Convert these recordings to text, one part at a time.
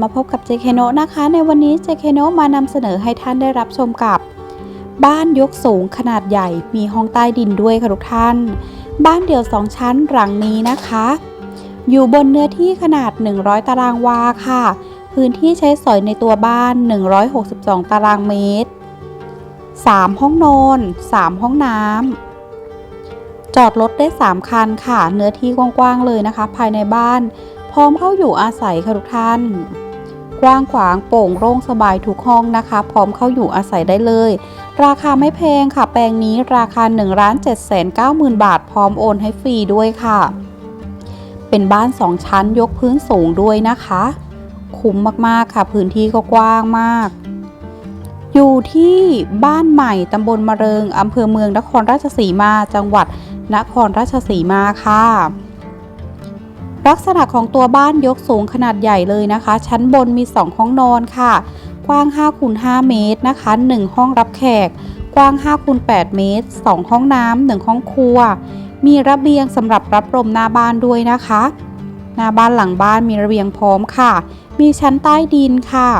มาพบกับเจเคโนนะคะ ในวันนี้เจเคโนมานำเสนอให้ท่านได้รับชมกับ บ้านยกสูงขนาดใหญ่มีห้องใต้ดินด้วยค่ะทุกท่าน บ้านเดี่ยวสองชั้นหลังนี้นะคะ อยู่บนเนื้อที่ขนาด 100 ตารางวาค่ะ พื้นที่ใช้สอยในตัวบ้าน 162 ตารางเมตร 3 ห้องนอน 3 ห้องน้ำจอดรถได้ 3 คันค่ะ เนื้อที่กว้างๆเลยนะคะ ภายในบ้าน พร้อมเข้าอยู่อาศัยค่ะทุกท่าน กว้างขวางโปร่งโล่งสบายทุกห้องนะคะ พร้อมเข้าอยู่อาศัยได้เลย ราคาไม่แพงค่ะ แปลงนี้ราคา1 7 9 0 0 0 0บาท พร้อมโอนให้ฟรีด้วยค่ะ เป็นบ้าน2ชั้นยกพื้นสูงด้วยนะคะ คุ้มมากๆค่ะ พื้นที่ก็กว้างมากอยู่ที่บ้านใหม่ตำบลมะเริงอำเภอเมืองนครราชสีมา จังหวัดนครราชสีมาค่ะ ลักษณะของตัวบ้านยกสูงขนาดใหญ่เลยนะคะ ชั้นบนมี 2 ห้องนอนค่ะ กว้าง5คูณ5เมตรนะคะ 1 ห้องรับแขก กว้าง5คูณ8เมตร 2 ห้องน้ำ1ห้องครัว มีระเบียงสำหรับรับลมหน้าบ้านด้วยนะคะ หน้าบ้านหลังบ้านมีระเบียงพร้อมค่ะ มีชั้นใต้ดินค่ะ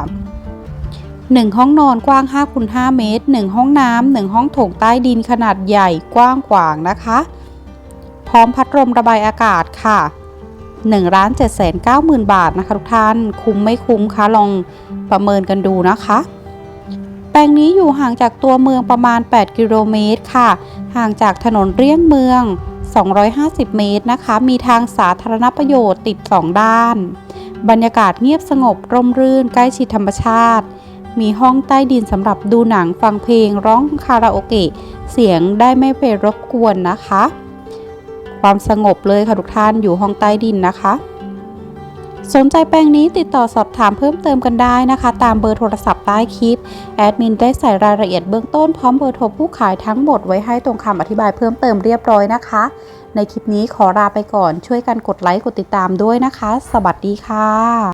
1 ห้องนอนกว้าง5คูณ5เมตร 1 ห้องน้ำ1ห้องโถงใต้ดินขนาดใหญ่กว้างขวางนะคะ พร้อมพัดลมระบายอากาศค่ะ 1ล้าน7 9 0 0 0 0 บาทนะคะ ทุกท่านคุ้มไม่คุ้มคะลองประเมินกันดูนะคะ แปลงนี้อยู่ห่างจากตัวเมืองประมาณ 8 กิโลเมตรค่ะ ห่างจากถนนเลี่ยงเมือง 250 เมตรนะคะ มีทางสาธารณประโยชน์ติด 2 ด้าน บรรยากาศเงียบสงบร่มรื่นใกล้ชิดธรรมชาติ มีห้องใต้ดินสำหรับดูหนังฟังเพลงร้องคาราโอเกะเสียงได้ไม่ไปรบกวนนะคะ ความสงบเลยค่ะทุกท่านอยู่ห้องใต้ดินนะคะ สนใจแปลงนี้ติดต่อสอบถามเพิ่มเติมกันได้นะคะ ตามเบอร์โทรศัพท์ใต้คลิปแอดมินได้ใส่รายละเอียดเบื้องต้นพร้อมเบอร์โทรผู้ขายทั้งหมดไว้ให้ตรงคำอธิบายเพิ่มเติมเรียบร้อยนะคะ ในคลิปนี้ขอลาไปก่อนช่วยกันกดไลค์กดติดตามด้วยนะคะ สวัสดีค่ะ